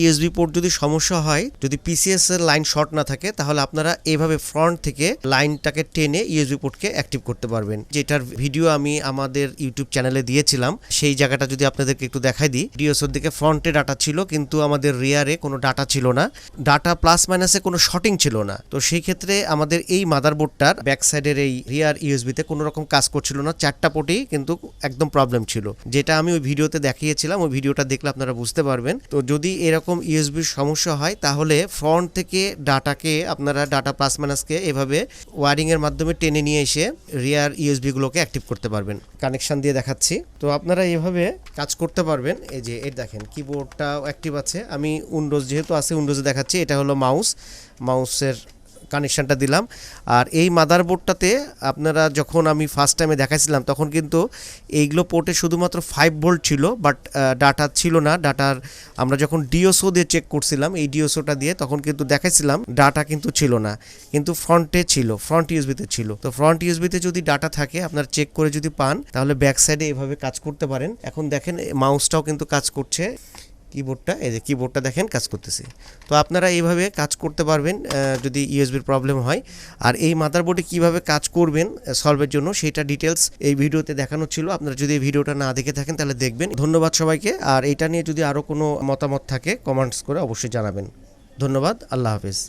USB port যদি সমস্যা হয়, যদি পিসিএস এর লাইন শর্ট না থাকে, তাহলে আপনারা এভাবে ফ্রন্ট থেকে লাইনটাকে টেনে ইউএসবি পোর্টকে অ্যাক্টিভ করতে পারবেন। যেটার ভিডিও আমি আমাদের ইউটিউব চ্যানেলে দিয়েছিলাম, সেই জায়গাটা যদি আপনাদেরকে একটু দেখাই দিই। ডিওসোর দিকে ফ্রন্টে ডাটা ছিল, কিন্তু আমাদের রিয়ারে কোনো ডাটা ছিল না। ডাটা প্লাস মাইনাসে কোনো শর্টিং ছিল না। তো সেই ক্ষেত্রে আমাদের এই মাদারবোর্ডটার ব্যাক সাইডের এই রিয়ার ইউএসবিতে কোনো রকম কাজ করছিল না। চারটা পোর্টেই কিন্তু একদম প্রবলেম ছিল। যেটা আমি ওই ভিডিওতে দেখিয়েছিলাম, ওই ভিডিওটা দেখলে আপনারা বুঝতে পারবেন। তো যদি এরকম ইউএসবির সমস্যা হয়, তাহলে ফ্রন্ট থেকে ডাটাকে আপনারা ডাটা প্লাস মাইনাসকে এভাবে ওয়ারিংয়ের মাধ্যমে টেনে নিয়ে এসে রিয়ার ইউএসবিগুলোকে অ্যাক্টিভ করতে পারবেন। কানেকশান দিয়ে দেখাচ্ছি। তো আপনারা এভাবে কাজ করতে পারবেন। এই যে এর দেখেন কিবোর্ডটাও অ্যাক্টিভ আছে। আমি উইন্ডোজ যেহেতু আছে উইন্ডোজে দেখাচ্ছি, এটা হলো মাউস মাউসের কানেকশানটা দিলাম। আর এই মাদারবোর্ডটাতে আপনারা যখন আমি ফার্স্ট টাইমে দেখাইছিলাম, তখন কিন্তু এইগুলো পোর্টে শুধুমাত্র ফাইভ ভোল্ট ছিল বাট ডাটা ছিল না। ডাটার আমরা যখন ডিওসো দিয়ে চেক করছিলাম, এই ডিওসোটা দিয়ে তখন কিন্তু দেখাইছিলাম ডাটা কিন্তু ছিল না। কিন্তু ফ্রন্টে ছিল ফ্রন্ট ইউএসবিতে ছিল। তো ফ্রন্ট ইউএসবিতে যদি ডাটা থাকে, আপনার চেক করে যদি পান, তাহলে ব্যাক সাইডে এভাবে কাজ করতে পারেন। এখন দেখেন মাউসটাও কিন্তু কাজ করছে। কিবোর্ডটা এই যে কিবোর্ডটা দেখেন, কাজ করতেছে। তো আপনারা এইভাবে কাজ করতে পারবেন যদি ইউএসবির প্রবলেম হয়। আর এই মাদারবোর্ডে কীভাবে কাজ করবেন সলভের জন্য, সেটা ডিটেলস এই ভিডিওতে দেখানো ছিল। আপনারা যদি এই ভিডিওটা না দেখে থাকেন, তাহলে দেখবেন। ধন্যবাদ সবাইকে। আর এটা নিয়ে যদি আরও কোনো মতামত থাকে কমেন্টস করে অবশ্যই জানাবেন। ধন্যবাদ। আল্লাহ হাফেজ।